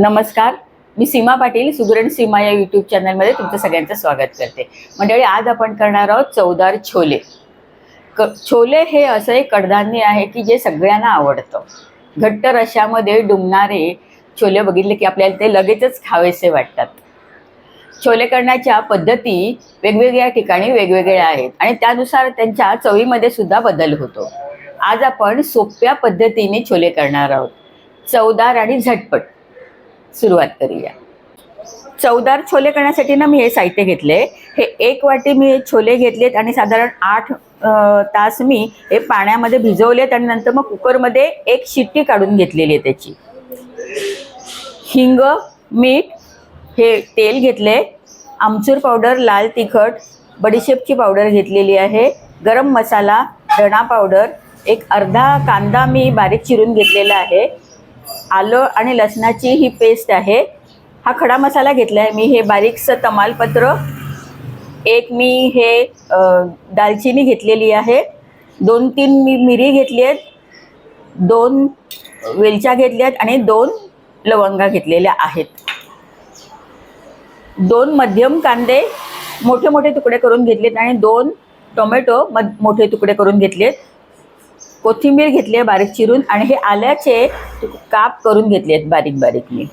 नमस्कार. मी सीमा पाटील सुगरण सीमा या यूट्यूब चॅनलमध्ये तुमचं सगळ्यांचं स्वागत करते. मंडळी आज आपण करणार आहोत चवदार छोले. क छोले हे असं एक कडधान्य आहे की जे सगळ्यांना आवडतं. घट्ट रशामध्ये डुंबणारे छोले बघितले की आपल्याला ते लगेचच खावेसे वाटतात. छोले करण्याच्या पद्धती वेगवेगळ्या ठिकाणी वेगवेगळ्या आहेत आणि त्यानुसार त्यांच्या चवीमध्ये सुद्धा बदल होतो. आज आपण सोप्या पद्धतीने छोले करणार आहोत. चवदार आणि झटपट. सुरुवात करूया. चवदार छोले करण्यासाठी ना मी हे साहित्य घेतले. हे एक वाटी मी छोले घेतलेत आणि साधारण आठ तास मी हे पाण्यामध्ये भिजवलेत आणि नंतर मग कुकरमध्ये एक शिट्टी काढून घेतलेली आहे त्याची. हिंग मीठ हे तेल घेतले. आमचूर पावडर लाल तिखट बडीशेपची पावडर घेतलेली आहे. गरम मसाला धणा पावडर एक अर्धा कांदा मी बारीक चिरून घेतलेला आहे. आलं आणि लसणाची ही पेस्ट आहे. हा खडा मसाला घेतला आहे मी हे बारीकसं तमालपत्र एक मी हे दालचिनी घेतलेली आहे. दोन तीन मी मिरी घेतली आहेत. दोन वेलच्या घेतल्या आहेत आणि दोन लवंगा घेतलेल्या आहेत. दोन मध्यम कांदे मोठे मोठे तुकडे करून घेतलेत आणि दोन टोमॅटो मध मोठे तुकडे करून घेतलेत. कोथिंबीर घेतली आहे बारीक चिरून आणि हे आल्याचे काप करून घेतले आहेत बारीक बारीक मी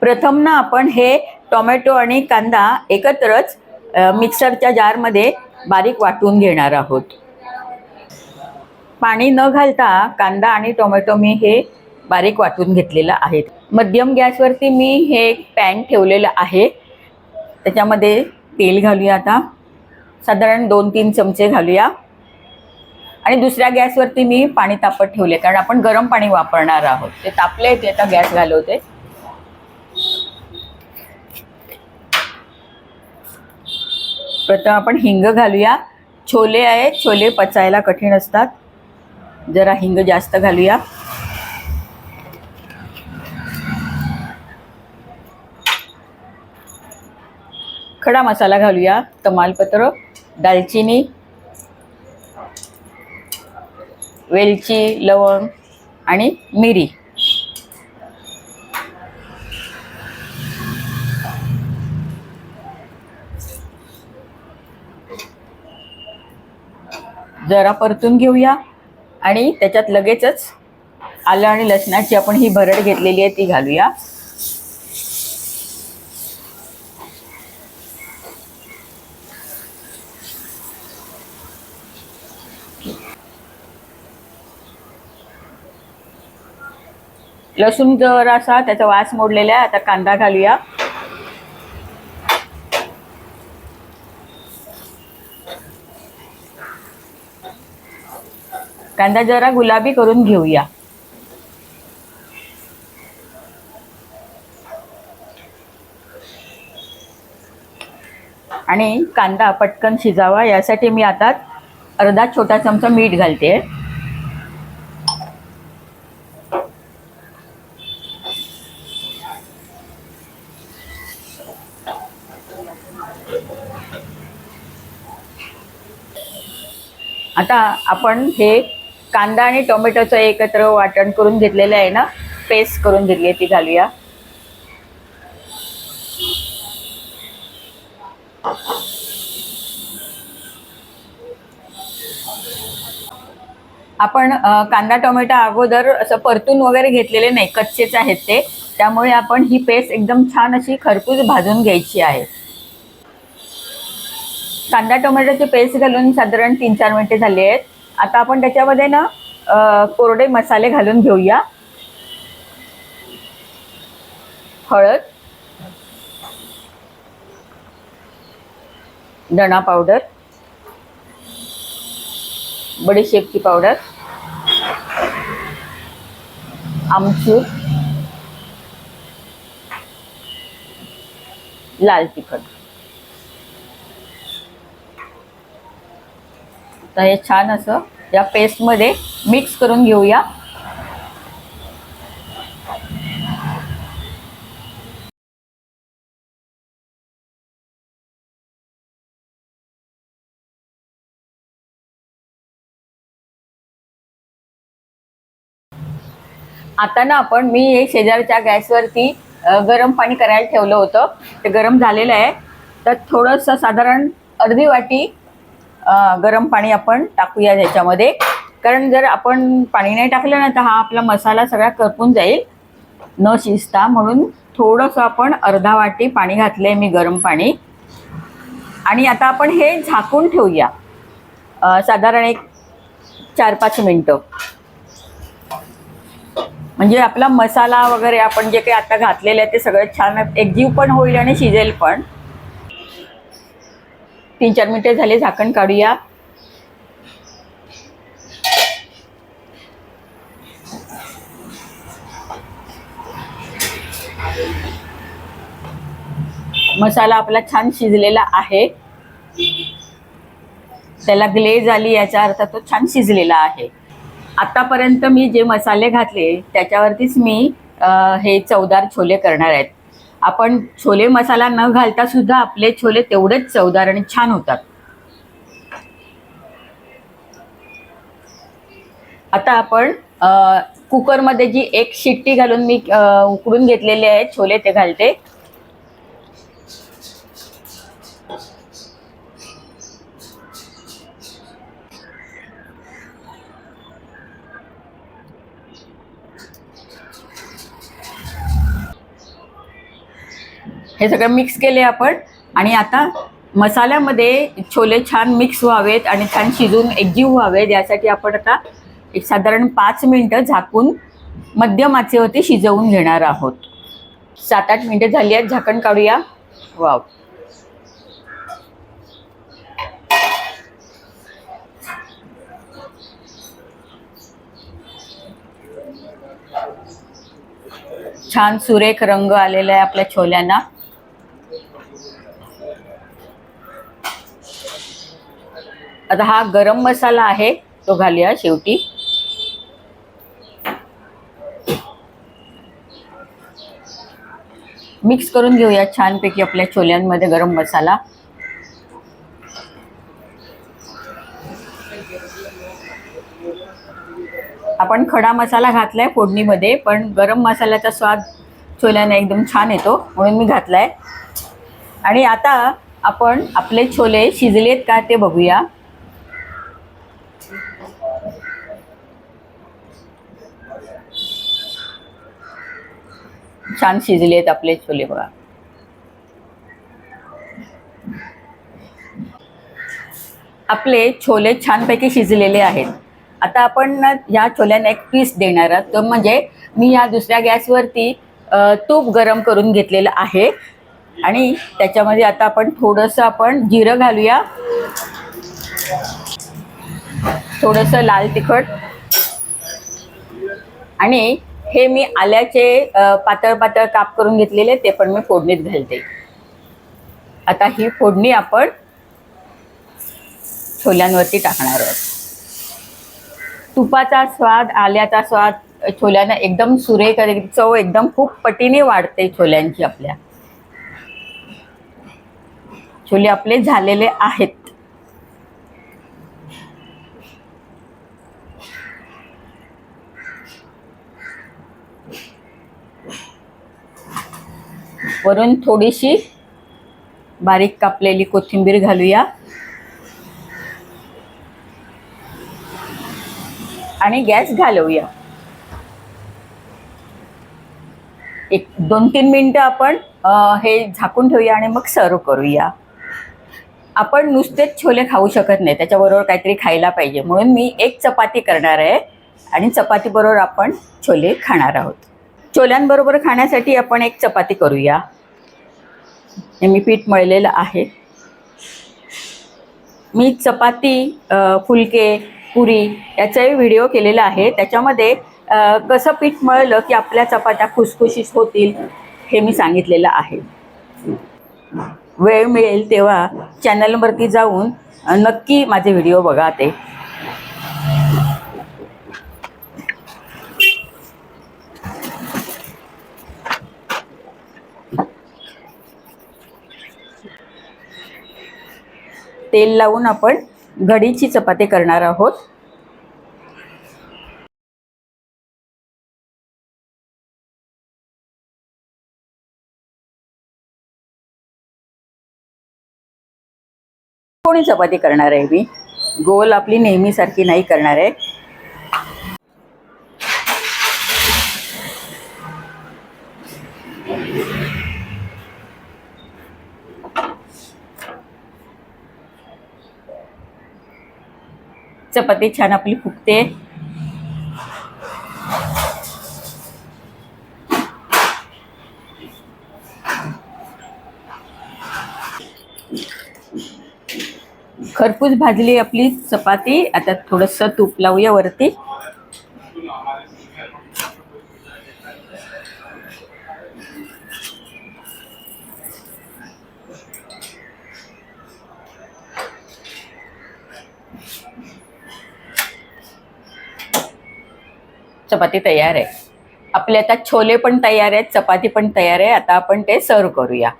प्रथम ना आपण हे टोमॅटो आणि कांदा एकत्रच मिक्सरच्या जारमध्ये बारीक वाटून घेणार आहोत. पाणी न घालता कांदा आणि टोमॅटो मी हे बारीक वाटून घेतलेलं आहे. मध्यम गॅसवरती मी हे एक पॅन ठेवलेलं आहे. त्याच्यामध्ये तेल घालूया आता. साधारण दोन तीन चमचे घालूया. आणि दुसऱ्या गॅसवरती मी पाणी तापत ठेवले कारण आपण गरम पाणी वापरणार आहोत. ते तापले ते आता गॅस घालवते. प्रथम आपण हिंग घालूया. छोले आहेत छोले पचायला कठीण असतात. जरा हिंग जास्त घालूया. खडा मसाला घालूया तमालपत्र दालचिनी वेलची लवंग आणि मिरी. जरा परतून घेऊया आणि त्याच्यात लगेचच आलं आणि लसणाची आपण ही भरड घेतलेली आहे ती घालूया. लसूण जरासा त्याचा वास मोडलेला आहे आता कांदा घालूया. कांदा जरा गुलाबी करून घेऊया. आणि कांदा पटकन शिजावा यासाठी मी आता अर्धा छोटा चमचा मीठ घालते. आता आपण हे कांदा आणि टोमॅटोचं एकत्र वाटण करून घेतलेलं आहे ना पेस्ट करून घेतली आहे ती घालूया. आपण कांदा टोमॅटो अगोदर असं परतून वगैरे घेतलेले नाही कच्चेच आहेत ते. त्यामुळे आपण ही पेस्ट एकदम छान अशी खरपूस भाजून घ्यायची आहे. कांदा टोमॅटोची पेस्ट घालून साधारण तीन चार मिनिटे झाली आहेत. आता आपण त्याच्यामध्ये ना कोरडे मसाले घालून घेऊया. हळद धणा पावडर बडीशेपची पावडर आमचूर लाल तिखट. तर हे छान असं या पेस्टमध्ये मिक्स करून घेऊया. आता ना आपण मी हे शेजारच्या गॅसवरती गरम पाणी करायला ठेवलं होतं. ते गरम झालेलं आहे. तर थोडंसं साधारण अर्धी वाटी गरम पाणी आपण टाकूया ह्याच्यामध्ये कारण जर आपण पाणी नाही टाकलं ना तर हा आपला मसाला सगळा करपून जाईल. न शिजता. म्हणून थोडंसं आपण अर्धा वाटी पाणी घातलं आहे मी गरम पाणी. आणि आता आपण हे झाकून ठेवूया. साधारण एक चार पाच मिनटं. म्हणजे आपला मसाला वगैरे आपण जे काही आता घातलेलं आहे ते सगळं छान एकजीव पण होईल आणि शिजेल पण. तीन चार मिनिटं झाले झाकण काढूया. मसाला आपला छान शिजलेला आहे. त्याला ग्लेज आली याचा अर्थ तो छान शिजलेला आहे. आतापर्यंत मी जे मसाले घातले त्याच्यावरतीच मी आ, हे चवदार छोले करणार आहेत. आपण छोले मसाला न घालता सुद्धा आपले छोले तेवढेच चवदार आणि छान होतात. आता आपण कुकरमध्ये जी एक शिट्टी घालून मी उकडून घेतलेले आहे छोले ते घालते. हे सगळं मिक्स केले आपण. आणि आता मसाल्यामध्ये छोले छान मिक्स व्हावेत आणि छान शिजून एकजीव व्हावेत. यासाठी आपण आता एक साधारण पाच मिनटं झाकून मध्यम आचेवरती शिजवून घेणार आहोत. सात आठ मिनटं झाली आहेत झाकण काढूया. वाव. छान सुरेख रंग आलेला आहे आपल्या छोल्यांना. आता हा गरम मसाला आहे तो घालूया शेवटी. मिक्स करून घेऊया छानपैकी आपल्या छोल्यांमध्ये गरम मसाला. आपण खडा मसाला घातलाय फोडणीमध्ये पण गरम मसाल्याचा स्वाद छोल्याने एकदम छान येतो म्हणून मी घातलाय. आणि आता आपण आपले छोले शिजलेत का ते बघूया. छान शिजले आहेत आपले छोले बघा. आपले छोले छानपैकी शिजलेले आहेत. आता आपण या छोल्यांना एक पीस देणार आहोत. तो म्हणजे मी या दुसऱ्या गॅसवरती तूप गरम करून घेतलेलं आहे. आणि त्याच्यामध्ये आता आपण थोडंसं आपण जिरं घालूया. थोडंसं लाल तिखट. आणि हे मी आल्याचे पातळ पातळ काप करून घेतलेले ते पण मी फोडणीत घालते. आता ही फोडणी आपण छोल्यांवरती टाकणार आहोत. तुपाचा स्वाद आल्याचा स्वाद छोल्यानं एकदम सुरेख चव एकदम खूप पटीने वाढते छोल्यांची आपल्या. छोले आपले झालेले आहेत. वरून थोडीशी बारीक कापलेली कोथिंबीर घालूया. आणि गॅस घालवूया. एक दोन तीन मिनटं आपण हे झाकून ठेवूया आणि मग सर्व करूया. आपण नुसतेच छोले खाऊ शकत नाही त्याच्याबरोबर काहीतरी खायला पाहिजे. म्हणून मी एक चपाती करणार आहे आणि चपातीबरोबर आपण छोले खाणार आहोत. छोल्यांबरोबर खाण्यासाठी आपण एक चपाती करूया. हे मी पीठ मळलेलं आहे. मी चपाती फुलके पुरी याचाही व्हिडिओ केलेला आहे. त्याच्यामध्ये कसं पीठ मळलं की आपल्या चपात्या खुसखुशीत होतील हे मी सांगितलेलं आहे. वेळ मिळेल तेव्हा चॅनलवरती जाऊन नक्की माझे व्हिडिओ बघा ते. तेल लावून आपण घडीची चपाती करणार आहोत. कोणी चपाती करणार आहे मी? गोल आपली नेहमीसारखी नाही करणार आहे. चपाती छान आपली फुगते. खरपूस भाजली आपली चपाती. आता थोडंसं तूप लावूया वरती. चपाती तयार आहे. आपले आता छोले पण तयार आहेत चपाती पण तयार आहे. आता आपण ते सर्व करूया.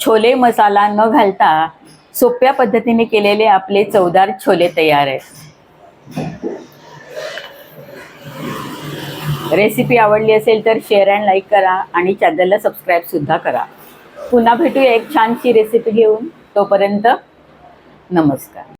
छोले मसाला न घालता सोप्या पद्धतीने केलेले आपले चवदार छोले तयार आहेत. रेसिपी आवडली असेल तर शेअर अँड लाईक करा आणि चॅनलला सबस्क्राईबसुद्धा करा. पुन्हा भेटूया एक छानशी रेसिपी घेऊन. तोपर्यंत नमस्कार.